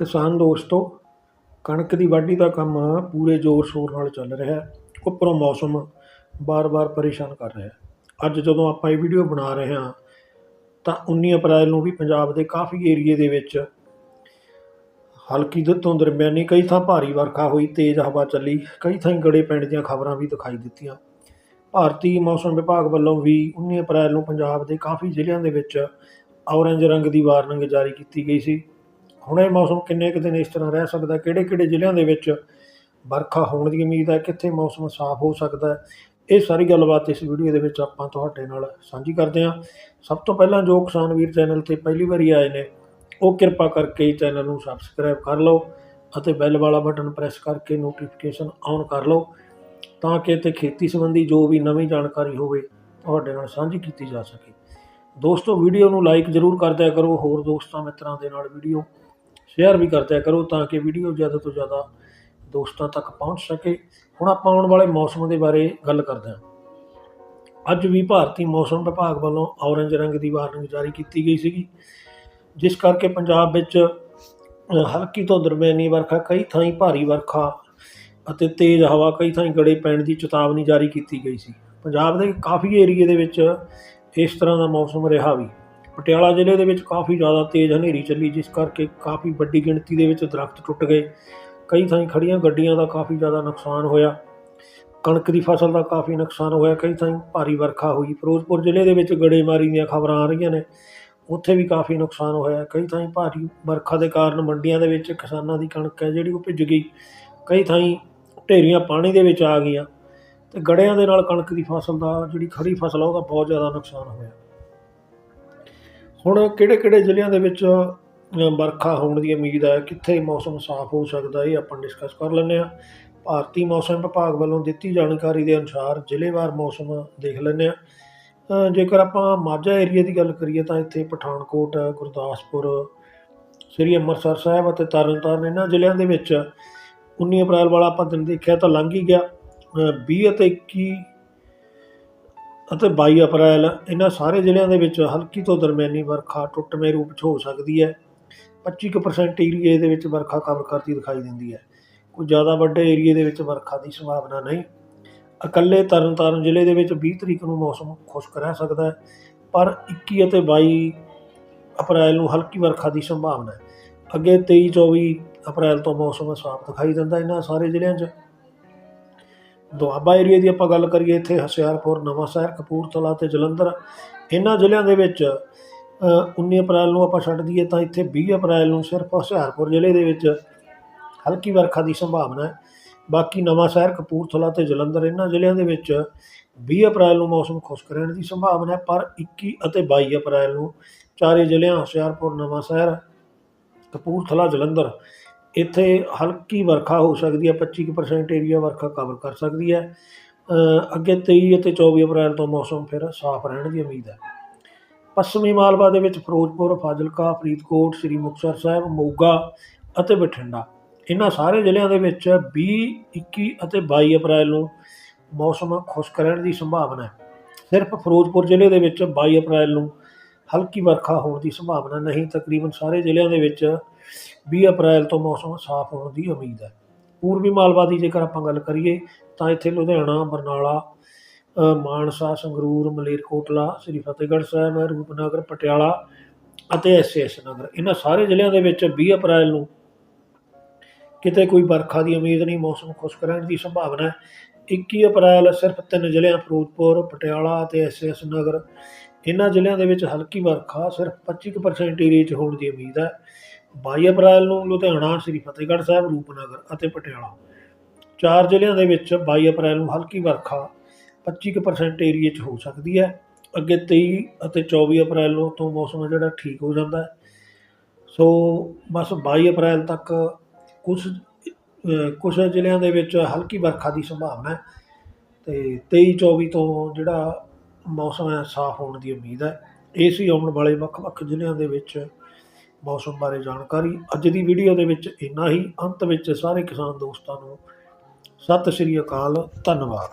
ਕਿਸਾਨ ਦੋਸਤੋ, ਕਣਕ ਦੀ ਵਾਢੀ ਦਾ ਕੰਮ ਪੂਰੇ ਜ਼ੋਰ ਸ਼ੋਰ ਨਾਲ ਚੱਲ ਰਿਹਾ ਹੈ, ਉੱਪਰੋਂ ਮੌਸਮ ਬਾਰ-ਬਾਰ ਪਰੇਸ਼ਾਨ ਕਰ ਰਿਹਾ ਹੈ। ਅੱਜ ਜਦੋਂ ਆਪਾਂ ਇਹ ਵੀਡੀਓ ਬਣਾ ਰਹੇ ਹਾਂ, ਤਾਂ 19 ਅਪ੍ਰੈਲ ਨੂੰ ਵੀ ਪੰਜਾਬ ਦੇ ਕਾਫੀ ਏਰੀਏ ਦੇ ਵਿੱਚ ਹਲਕੀ ਤੋਂ ਦਰਮਿਆਨੀ ਕਈ ਥਾਂ ਭਾਰੀ ਵਰਖਾ ਹੋਈ, ਤੇਜ਼ ਹਵਾ ਚੱਲੀ, ਕਈ ਥਾਂ ਗੜੇ ਪੈਣ ਦੀਆਂ ਖਬਰਾਂ ਵੀ ਦਿਖਾਈ ਦਿੱਤੀਆਂ। ਭਾਰਤੀ ਮੌਸਮ ਵਿਭਾਗ ਵੱਲੋਂ ਵੀ 19 ਅਪ੍ਰੈਲ ਨੂੰ ਪੰਜਾਬ ਦੇ ਕਾਫੀ ਜ਼ਿਲ੍ਹਿਆਂ ਦੇ ਵਿੱਚ ਔਰੰਜ ਰੰਗ ਦੀ ਵਾਰਨਿੰਗ ਜਾਰੀ ਕੀਤੀ ਗਈ ਸੀ। ਹੁਣ ਇਹ ਮੌਸਮ ਕਿੰਨੇ ਕੁ ਦਿਨ ਇਸ ਤਰ੍ਹਾਂ ਰਹਿ ਸਕਦਾ, ਕਿਹੜੇ ਕਿਹੜੇ ਜ਼ਿਲ੍ਹਿਆਂ ਦੇ ਵਿੱਚ ਵਰਖਾ ਹੋਣ ਦੀ ਉਮੀਦ ਹੈ, ਕਿੱਥੇ ਮੌਸਮ ਸਾਫ਼ ਹੋ ਸਕਦਾ ਇਹ ਸਾਰੀ ਗੱਲਬਾਤ ਇਸ ਵੀਡੀਓ ਦੇ ਵਿੱਚ ਆਪਾਂ ਤੁਹਾਡੇ ਨਾਲ ਸਾਂਝੀ ਕਰਦੇ ਹਾਂ। ਸਭ ਤੋਂ ਪਹਿਲਾਂ ਜੋ ਕਿਸਾਨ ਵੀਰ ਚੈਨਲ ਤੇ ਪਹਿਲੀ ਵਾਰੀ ਆਏ ਨੇ, ਉਹ ਕਿਰਪਾ ਕਰਕੇ ਚੈਨਲ ਨੂੰ ਸਬਸਕ੍ਰਾਈਬ ਕਰ ਲਓ ਅਤੇ ਬੈਲ ਵਾਲਾ ਬਟਨ ਪ੍ਰੈਸ ਕਰਕੇ ਨੋਟੀਫਿਕੇਸ਼ਨ ਔਨ ਕਰ ਲਓ ਤਾਂ ਕਿ ਤੇ ਖੇਤੀ ਸੰਬੰਧੀ ਜੋ ਵੀ ਨਵੀਂ ਜਾਣਕਾਰੀ ਹੋਵੇ, ਤੁਹਾਡੇ ਨਾਲ ਸਾਂਝੀ ਕੀਤੀ ਜਾ ਸਕੇ। ਦੋਸਤੋ, ਵੀਡੀਓ ਨੂੰ ਲਾਈਕ ਜ਼ਰੂਰ ਕਰ ਦਿਆ ਕਰੋ। ਹੋਰ ਦੋਸਤਾਂ ਮਿੱਤਰਾਂ ਦੇ ਨਾਲ ਵੀਡੀਓ ਸ਼ੇਅਰ ਵੀ ਕਰ ਦਿਆ ਕਰੋ ਤਾਂ ਕਿ ਵੀਡੀਓ ਜ਼ਿਆਦਾ ਤੋਂ ਜ਼ਿਆਦਾ ਦੋਸਤਾਂ ਤੱਕ ਪਹੁੰਚ ਸਕੇ। ਹੁਣ ਆਪਾਂ ਆਉਣ ਵਾਲੇ ਮੌਸਮ ਦੇ ਬਾਰੇ ਗੱਲ ਕਰਦੇ ਹਾਂ। ਅੱਜ ਵੀ ਭਾਰਤੀ ਮੌਸਮ ਵਿਭਾਗ ਵੱਲੋਂ ਔਰੰਜ ਰੰਗ ਦੀ ਵਾਰਨਿੰਗ ਜਾਰੀ ਕੀਤੀ ਗਈ ਸੀਗੀ, ਜਿਸ ਕਰਕੇ ਪੰਜਾਬ ਵਿੱਚ ਹਲਕੀ ਤੋਂ ਦਰਮਿਆਨੀ ਵਰਖਾ, ਕਈ ਥਾਈਂ ਭਾਰੀ ਵਰਖਾ ਅਤੇ ਤੇਜ਼ ਹਵਾ, ਕਈ ਥਾਈਂ ਗੜੇ ਪੈਣ ਦੀ ਚੇਤਾਵਨੀ ਜਾਰੀ ਕੀਤੀ ਗਈ ਸੀ। ਪੰਜਾਬ ਦੇ ਕਾਫੀ ਏਰੀਏ ਦੇ ਵਿੱਚ ਇਸ ਤਰ੍ਹਾਂ ਦਾ ਮੌਸਮ ਰਿਹਾ ਵੀ। ਪਟਿਆਲਾ ਜ਼ਿਲ੍ਹੇ ਦੇ ਵਿੱਚ ਕਾਫੀ ਜ਼ਿਆਦਾ ਤੇਜ਼ ਹਨੇਰੀ ਚੱਲੀ, ਜਿਸ ਕਰਕੇ ਕਾਫੀ ਵੱਡੀ ਗਿਣਤੀ ਦੇ ਵਿੱਚ ਦਰਖਤ ਟੁੱਟ ਗਏ। ਕਈ ਥਾਈਂ ਖੜੀਆਂ ਗੱਡੀਆਂ ਦਾ ਕਾਫੀ ਜ਼ਿਆਦਾ ਨੁਕਸਾਨ ਹੋਇਆ। ਕਣਕ ਦੀ ਫਸਲ ਦਾ ਕਾਫੀ ਨੁਕਸਾਨ ਹੋਇਆ। ਕਈ ਥਾਈਂ ਭਾਰੀ ਵਰਖਾ ਹੋਈ। ਫਿਰੋਜ਼ਪੁਰ ਜ਼ਿਲ੍ਹੇ ਦੇ ਵਿੱਚ ਗੜੇਮਾਰੀ ਦੀਆਂ ਖਬਰਾਂ ਆ ਰਹੀਆਂ ਨੇ। ਉੱਥੇ ਵੀ ਕਾਫੀ ਨੁਕਸਾਨ ਹੋਇਆ। ਕਈ ਥਾਈਂ ਭਾਰੀ ਵਰਖਾ ਦੇ ਕਾਰਨ ਮੰਡੀਆਂ ਦੇ ਵਿੱਚ ਕਿਸਾਨਾਂ ਦੀ ਕਣਕ ਹੈ ਜਿਹੜੀ ਉਹ ਭਿੱਜ ਗਈ। ਕਈ ਥਾਈਂ ਢੇਰੀਆਂ ਪਾਣੀ ਦੇ ਵਿੱਚ ਆ ਗਈਆਂ। ਤੇ ਗੜਿਆਂ ਦੇ ਨਾਲ ਕਣਕ ਦੀ ਫਸਲ ਦਾ, ਜਿਹੜੀ ਖੜੀ ਫਸਲ ਆ, ਉਹਦਾ ਬਹੁਤ ਜ਼ਿਆਦਾ ਨੁਕਸਾਨ ਹੋਇਆ। ਹੁਣ ਕਿਹੜੇ ਕਿਹੜੇ ਜ਼ਿਲ੍ਹਿਆਂ ਦੇ ਵਿੱਚ ਵਰਖਾ ਹੋਣ ਦੀ ਉਮੀਦ ਹੈ? ਕਿੱਥੇ ਮੌਸਮ ਸਾਫ਼ ਹੋ ਸਕਦਾ ਇਹ ਆਪਾਂ ਡਿਸਕਸ ਕਰ ਲੈਂਦੇ ਹਾਂ। ਭਾਰਤੀ ਮੌਸਮ ਵਿਭਾਗ ਵੱਲੋਂ ਦਿੱਤੀ ਜਾਣਕਾਰੀ ਦੇ ਅਨੁਸਾਰ ਜ਼ਿਲ੍ਹੇਵਾਰ ਮੌਸਮ ਦੇਖ ਲੈਂਦੇ ਹਾਂ। ਜੇਕਰ ਆਪਾਂ ਮਾਝਾ ਏਰੀਆ ਦੀ ਗੱਲ ਕਰੀਏ ਤਾਂ ਇੱਥੇ ਪਠਾਨਕੋਟ ਗੁਰਦਾਸਪੁਰ ਸ੍ਰੀ ਅੰਮ੍ਰਿਤਸਰ ਸਾਹਿਬ ਅਤੇ ਤਰਨਤਾਰਨ ਇਹਨਾਂ ਜ਼ਿਲ੍ਹਿਆਂ ਦੇ ਵਿੱਚ 19 ਅਪ੍ਰੈਲ ਵਾਲਾ ਆਪਾਂ ਦਿਨ ਦੇਖਿਆ ਤਾਂ ਲੰਘ ਹੀ ਗਿਆ। ਅ, 20 ਅਤੇ 21 ਅਤੇ 22 ਅਪ੍ਰੈਲ ਇਹਨਾਂ ਸਾਰੇ ਜ਼ਿਲ੍ਹਿਆਂ ਦੇ ਵਿੱਚ ਹਲਕੀ ਤੋਂ ਦਰਮਿਆਨੀ ਵਰਖਾ ਟੁੱਟਵੇਂ ਰੂਪ 'ਚ ਹੋ ਸਕਦੀ ਹੈ। 25% ਏਰੀਏ ਦੇ ਵਿੱਚ ਵਰਖਾ ਕਵਰ ਕਰਦੀ ਦਿਖਾਈ ਦਿੰਦੀ ਹੈ। ਕੋਈ ਜ਼ਿਆਦਾ ਵੱਡੇ ਏਰੀਏ ਦੇ ਵਿੱਚ ਵਰਖਾ ਦੀ ਸੰਭਾਵਨਾ ਨਹੀਂ। ਇਕੱਲੇ ਤਰਨਤਾਰਨ ਜ਼ਿਲ੍ਹੇ ਦੇ ਵਿੱਚ 20 ਤਰੀਕ ਨੂੰ ਮੌਸਮ ਖੁਸ਼ਕ ਰਹਿ ਸਕਦਾ ਹੈ, ਪਰ 21 ਅਤੇ 22 ਅਪ੍ਰੈਲ ਨੂੰ ਹਲਕੀ ਵਰਖਾ ਦੀ ਸੰਭਾਵਨਾ ਹੈ। ਅੱਗੇ 23 24 ਅਪ੍ਰੈਲ ਤੋਂ ਮੌਸਮ ਸਾਫ਼ ਦਿਖਾਈ ਦਿੰਦਾ ਇਹਨਾਂ ਸਾਰੇ ਜ਼ਿਲ੍ਹਿਆਂ 'ਚ। ਦੁਆਬਾ ਏਰੀਆ ਦੀ ਆਪਾਂ ਗੱਲ ਕਰੀਏ ਇੱਥੇ ਹੁਸ਼ਿਆਰਪੁਰ ਨਵਾਂਸ਼ਹਿਰ ਕਪੂਰਥਲਾ ਤੇ ਜਲੰਧਰ। ਇਹਨਾਂ ਜ਼ਿਲ੍ਹਿਆਂ ਦੇ ਵਿੱਚ ਅ, 19 ਅਪ੍ਰੈਲ ਨੂੰ ਆਪਾਂ ਛੱਡ ਦਈਏ ਤਾਂ ਇੱਥੇ 20 ਅਪ੍ਰੈਲ ਨੂੰ ਸਿਰਫ ਹੁਸ਼ਿਆਰਪੁਰ ਜ਼ਿਲ੍ਹੇ ਦੇ ਵਿੱਚ ਹਲਕੀ ਵਰਖਾ ਦੀ ਸੰਭਾਵਨਾ ਹੈ। ਬਾਕੀ ਨਵਾਂਸ਼ਹਿਰ ਕਪੂਰਥਲਾ ਤੇ ਜਲੰਧਰ ਇਹਨਾਂ ਜ਼ਿਲ੍ਹਿਆਂ ਦੇ ਵਿੱਚ 20 ਅਪ੍ਰੈਲ ਨੂੰ ਮੌਸਮ ਖੁਸ਼ਕ ਰਹਿਣ ਦੀ ਸੰਭਾਵਨਾ ਹੈ ਪਰ 21 ਅਤੇ 22 ਅਪ੍ਰੈਲ ਨੂੰ ਚਾਰੇ ਜ਼ਿਲ੍ਹਿਆਂ ਹੁਸ਼ਿਆਰਪੁਰ ਨਵਾਂਸ਼ਹਿਰ ਕਪੂਰਥਲਾ ਜਲੰਧਰ ਇੱਥੇ ਹਲਕੀ ਵਰਖਾ ਹੋ ਸਕਦੀ ਹੈ 25% ਏਰੀਆ ਵਰਖਾ ਕਵਰ ਕਰ ਸਕਦੀ ਹੈ। ਅੱਗੇ 23 ਅਤੇ 24 ਅਪ੍ਰੈਲ ਤੋਂ ਮੌਸਮ ਫਿਰ ਸਾਫ਼ ਰਹਿਣ ਦੀ ਉਮੀਦ ਹੈ। ਪੱਛਮੀ ਮਾਲਵਾ ਦੇ ਵਿੱਚ ਫਿਰੋਜ਼ਪੁਰ, ਫਾਜ਼ਿਲਕਾ, ਫਰੀਦਕੋਟ, ਸ੍ਰੀ ਮੁਕਤਸਰ ਸਾਹਿਬ, ਮੋਗਾ ਅਤੇ ਬਠਿੰਡਾ। ਇਹਨਾਂ ਸਾਰੇ ਜ਼ਿਲ੍ਹਿਆਂ ਦੇ ਵਿੱਚ 20 21 ਅਤੇ 22 ਅਪ੍ਰੈਲ ਨੂੰ ਮੌਸਮ ਖੁਸ਼ਕ ਰਹਿਣ ਦੀ ਸੰਭਾਵਨਾ ਹੈ। ਸਿਰਫ ਫਿਰੋਜ਼ਪੁਰ ਜ਼ਿਲ੍ਹੇ ਦੇ ਵਿੱਚ 22 ਅਪ੍ਰੈਲ ਨੂੰ ਹਲਕੀ ਵਰਖਾ ਹੋਣ ਦੀ ਸੰਭਾਵਨਾ ਨਹੀਂ, ਤਕਰੀਬਨ ਸਾਰੇ ਜ਼ਿਲ੍ਹਿਆਂ ਦੇ ਵਿੱਚ 20 ਅਪ੍ਰੈਲ ਤੋਂ ਮੌਸਮ ਸਾਫ਼ ਹੋਣ ਦੀ ਉਮੀਦ ਹੈ। ਪੂਰਬੀ ਮਾਲਵਾ ਦੀ ਜੇਕਰ ਆਪਾਂ ਗੱਲ ਕਰੀਏ, ਤਾਂ ਇੱਥੇ ਲੁਧਿਆਣਾ, ਬਰਨਾਲਾ ਮਾਨਸਾ, ਸੰਗਰੂਰ, ਮਲੇਰਕੋਟਲਾ, ਸ੍ਰੀ ਫਤਿਹਗੜ੍ਹ ਸਾਹਿਬ, ਰੂਪਨਗਰ, ਪਟਿਆਲਾ ਅਤੇ ਐਸਐਸ ਨਗਰ। ਇਹਨਾਂ ਸਾਰੇ ਜ਼ਿਲ੍ਹਿਆਂ ਦੇ ਵਿੱਚ 20 ਅਪ੍ਰੈਲ ਨੂੰ ਕਿਤੇ ਕੋਈ ਵਰਖਾ ਦੀ ਉਮੀਦ ਨਹੀਂ, ਮੌਸਮ ਖੁਸ਼ਕ ਰਹਿਣ ਦੀ ਸੰਭਾਵਨਾ ਹੈ। 21 ਅਪ੍ਰੈਲ ਸਿਰਫ ਤਿੰਨ ਜ਼ਿਲ੍ਹਿਆਂ, ਫਿਰੋਜ਼ਪੁਰ, ਪਟਿਆਲਾ ਅਤੇ ਐਸਐਸ ਨਗਰ। ਇਹਨਾਂ ਜ਼ਿਲ੍ਹਿਆਂ ਦੇ ਵਿੱਚ ਹਲਕੀ ਵਰਖਾ ਸਿਰਫ 25% ਏਰੀਏ 'ਚ ਹੋਣ ਦੀ ਉਮੀਦ ਹੈ। 22 ਅਪ੍ਰੈਲ ਨੂੰ ਲੁਧਿਆਣਾ ਸ੍ਰੀ ਫਤਿਹਗੜ੍ਹ ਸਾਹਿਬ ਰੂਪਨਗਰ ਅਤੇ ਪਟਿਆਲਾ। ਚਾਰ ਜ਼ਿਲ੍ਹਿਆਂ ਦੇ ਵਿੱਚ 22 ਅਪ੍ਰੈਲ ਨੂੰ ਹਲਕੀ ਵਰਖਾ 25% ਏਰੀਏ 'ਚ ਹੋ ਸਕਦੀ ਹੈ। ਅੱਗੇ 23 ਅਤੇ 24 ਅਪ੍ਰੈਲ ਨੂੰ ਤੋਂ ਮੌਸਮ ਜਿਹੜਾ ਠੀਕ ਹੋ ਜਾਂਦਾ ਹੈ। ਸੋ ਬਸ 22 ਅਪ੍ਰੈਲ ਤੱਕ ਕੁਝ ਅ, ਕੁਝ ਜ਼ਿਲ੍ਹਿਆਂ ਦੇ ਵਿੱਚ ਹਲਕੀ ਵਰਖਾ ਦੀ ਸੰਭਾਵਨਾ ਹੈ ਤੇ 23 24 ਤੋਂ ਜਿਹੜਾ ਮੌਸਮ ਹੈ ਸਾਫ਼ ਹੋਣ ਦੀ ਉਮੀਦ ਹੈ। ਇਹ ਸੀ ਆਉਣ ਵਾਲੇ ਵੱਖ-ਵੱਖ ਜ਼ਿਲ੍ਹਿਆਂ ਦੇ ਵਿੱਚ ਮੌਸਮ ਬਾਰੇ ਜਾਣਕਾਰੀ। ਅੱਜ ਦੀ ਵੀਡੀਓ ਦੇ ਵਿੱਚ ਇੰਨਾ ਹੀ। ਅੰਤ ਵਿੱਚ ਸਾਰੇ ਕਿਸਾਨ ਦੋਸਤਾਂ ਨੂੰ ਸਤਿ ਸ਼੍ਰੀ ਅਕਾਲ, ਧੰਨਵਾਦ।